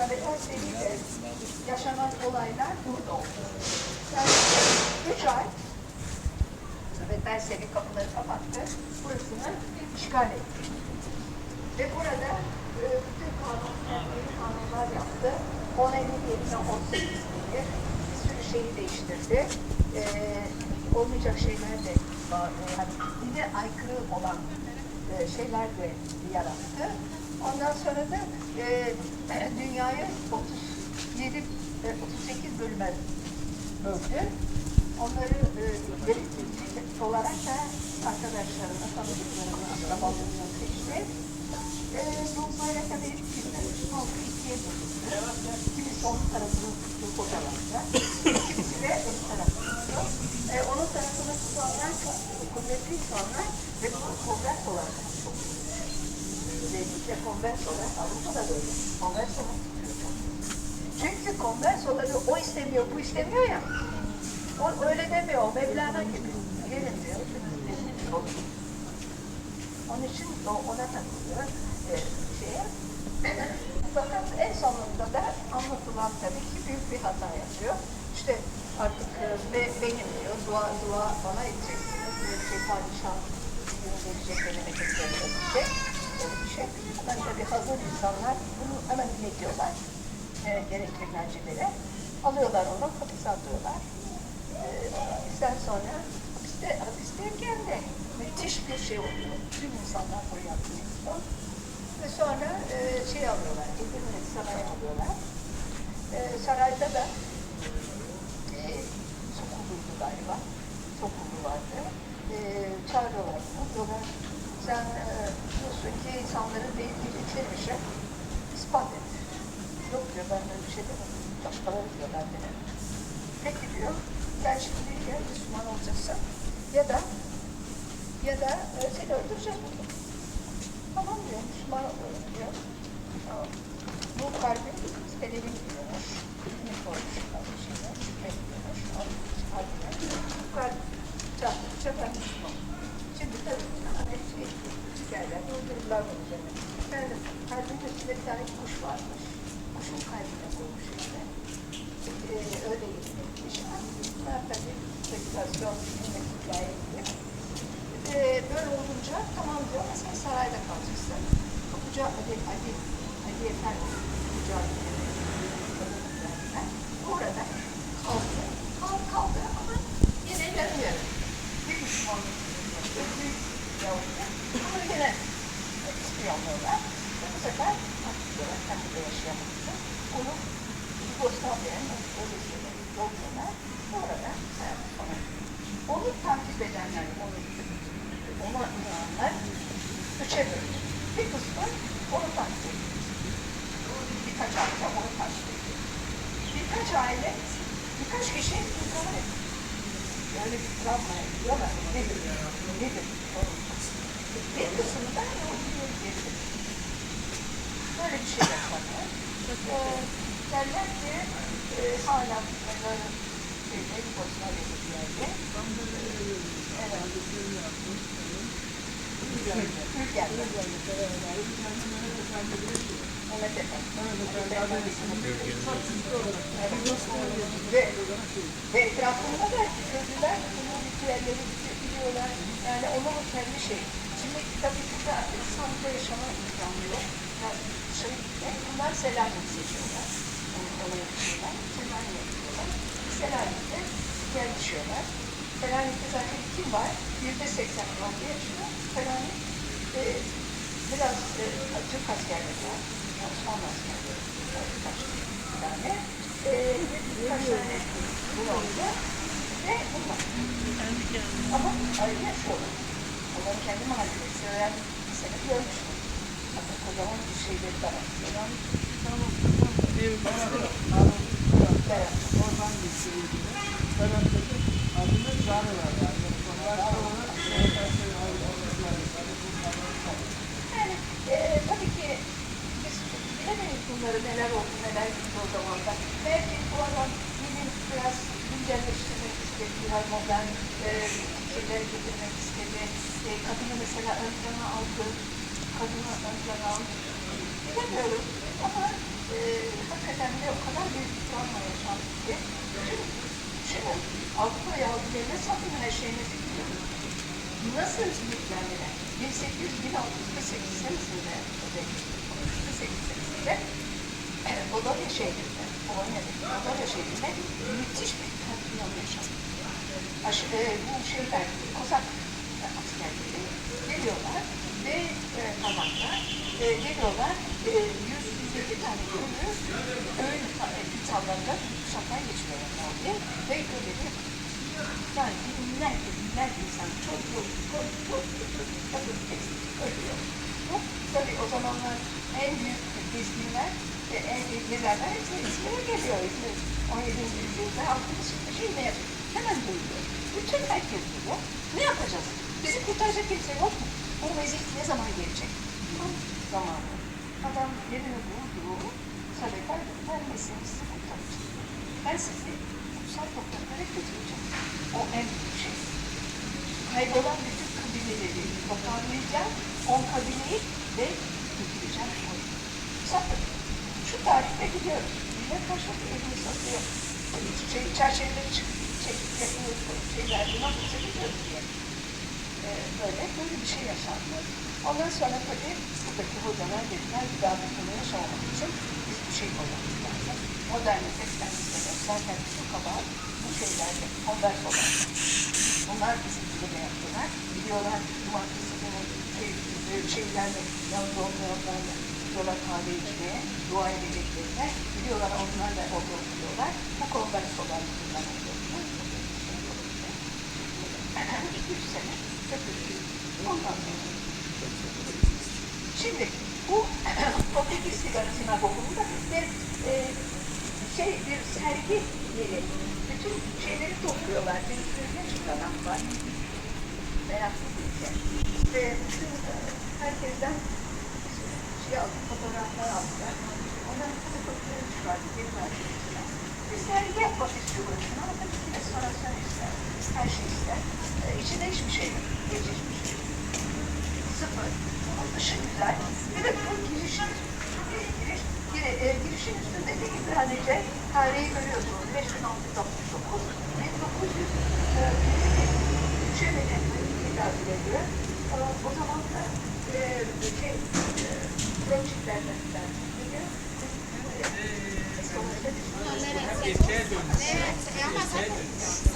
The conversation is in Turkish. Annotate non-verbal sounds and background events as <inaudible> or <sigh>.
Sabetel Seri'de yaşanan olaylar burada oldu. Yani üç kapıları kapattı. Burasını işgal etti. Ve burada e, bütün kanunlar, kanunlar yaptı. 10 Eylül yerine 18 Eylül bir sürü şeyi değiştirdi. E, olmayacak şeyler de var. Hani dine aykırı olan e, şeyler de yarattı. Ondan sonra da e, dünyayı 37, e, 38 bölüme böldü. Onları e, gerektirecek olarak da arkadaşlarına, tanıdıklarına, akrabalarına seçti. E, bu böyle tabii kimisi halkı ikiye bölündü. Kimisi onun tarafını tuttu hocalarca. Kimisi de öbür tarafını tuttu. E, onun tarafını tutanlar çok kuvvetli insanlar ve kuvvet olarak çok özellikle böyle. Çünkü konversoları o istemiyor, bu istemiyor ya. O öyle demiyor, o Mevlana gibi. Gelin diyor. Onun için o ona takılıyor e, şeye. Fakat en sonunda da anlatılan tabii ki büyük bir hata yapıyor. İşte artık e, be, benim diyor, dua, dua bana edeceksiniz. Bir şey padişah gün gelecek ve memleketlerine edecek. Öyle bir şey. Tabii hazır insanlar bunu hemen iletiyorlar. E, gerekli mercilere. Alıyorlar onu, hapise atıyorlar. E, sonra hapiste, hapisteyken de müthiş bir şey oluyor. Tüm insanlar buraya atılıyor. Ve sonra e, şey alıyorlar, Edirne saraya alıyorlar. E, sarayda da e, Sokullu'ydu galiba. Sokullu vardı. E, çağırıyorlar bunu. Diyorlar, sen e, diyorsun ki insanların değil bildikleri ispat et. Yok diyor, ben böyle bir şey demedim. Başkaları diyorlar beni. Peki diyor, sen şimdi ya Müslüman olacaksın ya da ya da e, seni öldüreceğiz burada. Tamam diyor, Müslüman oluyorum diyor. Bu kalbin sebebi diyormuş. Ne koymuş, şeyler, şükrediyormuş. Kalbine. Bu kalp çarptıkça ben. Şimdi tabii hani şey, sikerler, öldürürler bunu üzerine. Yani kalbin içinde bir tane kuş varmış. Kuşun kalbine koymuş işte. Ee, öyle gitmiş. Bunlar tabii spekülasyon, bilmek hikaye gibi. Ee, böyle olunca tamam diyor ama sen sarayda kalacaksın. Hoca Ali, Ali, Ali Efendi, Hoca Ali orada kaldı. Kaldı, kaldı ama yine yarı yarı. Müslümanlık yapıyor, büyük yine ispiyonluyorlar. Ve bu sefer atıyorlar, kendi de yaşayamamıştı. Onu Yugoslavya'ya, öyle şeyler yolluyorlar. Orada hayatı sona Onu takip edenler, onu ona inananlar üçe bölünür. Bir kısmı onu takip ediyor. Birkaç aile onu takip ediyor. Birkaç aile, birkaç kişi intihar ediyor. Yani bir travma ediyorlar. Nedir? Nedir? Bir kısmı da Yahudi'ye geliyor. Böyle bir şey yaşanıyor. Ee, derler ki e, hala bunları şeyde, Yugoslavya'da bir yerde. Evet. Türkiye'de. Mehmet Efendi. Ve, etrafında da gördüler, bunun ritüelleri biliyorlar. Yani onun kendi şey. Burada İstanbul'da yaşama imkanı yok. Yani şey, bunlar Selanik seçiyorlar. Onu, ona yapıyorlar. Selanik yapıyorlar. Selanik'te yerleşiyorlar. Selanik'te zaten kim var? Yüzde seksen altı yaşıyor. Selanik e, biraz e, Türk askerleri var. Osmanlı askerleri var. Birkaç tane. E, birkaç tane bulunca ve bunlar. Ama ayrı yaşıyorlar. Onların kendi mahallesi. Yani bir sene görmüştüm. Hatta kocaman bir şeyleri de var. Selanik. Evet. Oradan geçtirildi. Sebepledi. Adını Zare var yani. Başka olarak Yani e, tabii ki biz bilemeyiz bunları neler oldu, neler gitti o zamanda. Belki bu adam bilim biraz güncelleştirmek istedi, biraz modern e, fikirleri getirmek E, kadını mesela ön plana aldı, kadını ön plana aldı. Bilemiyorum ama e, hakikaten de o kadar büyük bir travma yaşandı ki. Şimdi Avrupa Yahudilerine satın her şeyinizi biliyor. Nasıl yüklendiler? 1848 senesinde, 48 senesinde Bologna şehrinde, Polonya'daki Bologna şehrinde müthiş bir katliam yaşandı. Aşı, e, bu şeyler, Kozak askerleri geliyorlar ve e, Kazaklar e, geliyorlar, e, 100-150 tane ölü öğün e, insanlarında kuşaktan geçiriyorlar diye ve ölüleri yani binlerce binlerce insan çocuk, çocuk, çocuk, kadın hepsi ölüyor. Bu tabii o zamanlar en büyük gezginler ve en büyük gezerler hepsi İzmir'e geliyor. İzmir 17. yüzyılda şey ne yapıyor? Hemen duyuyor. Bütün herkes duyuyor. Ne yapacağız? Bizi kurtaracak kimse yok mu? Bu mezit ne zaman gelecek? Tam zamanı. Adam yerini buldu. Sadaka ben mesleğimi sizi kurtaracağım. Ben sizi kutsal topraklara götüreceğim. O en büyük şey. Kaybolan bütün kabileleri toparlayacağım. On kabileyi ve götüreceğim oraya. Sakın. Şu tarihte gidiyoruz. Millet karşılıklı elini satıyor. Şey, çerçeveleri çıkıp çekip yapıyor. Şeyler buna fırça gidiyoruz diye. Ee, böyle, böyle bir şey yaşandı. Ondan sonra tabii buradaki hocalar dediler bir daha bir konu yaşamamak için biz bir şey koymamız lazım. Modernize sistemimizde zaten bütün kabahat bu şeylerde konvers olan. Onlar bizim gibi de yaptılar. Biliyorlar cumartesi günü şey, e, şeylerle, yalnız olmayanlarla gidiyorlar kahve içmeye, dua edeceklerine. Biliyorlar onlar da orada okuyorlar. Bu konvers olan bunlar okuyorlar. İki üç sene götürdük. Ondan Şimdi bu <clears throat> Portekiz Sigara Sinagogu'nda bir e, şey bir sergi yeri. Bütün şeyleri topluyorlar. Bir sürü çıkaran var. Meraklı bir şey. Ve bütün e, herkesten şey aldı, fotoğraflar aldılar. Onların fotoğrafları çıkardı. Geri verdi. Bir istiyorlar. Ama tabii ki restorasyon ister. Her şey ister. E, içinde hiçbir şey yok. Hiç hiçbir şey sıfır. Ama dışı güzel. Bir de bu girişin, e, giriş, giri, e, girişin üstünde de sadece tarihi görüyorsunuz. 5669, 1900 e, şöyle hitap ediyor. E, o zaman da e, şey, e, Proçiklerden bahsediyor. E, sonuçta biz- Geçeye dönmüş. Geçeye dönmüş.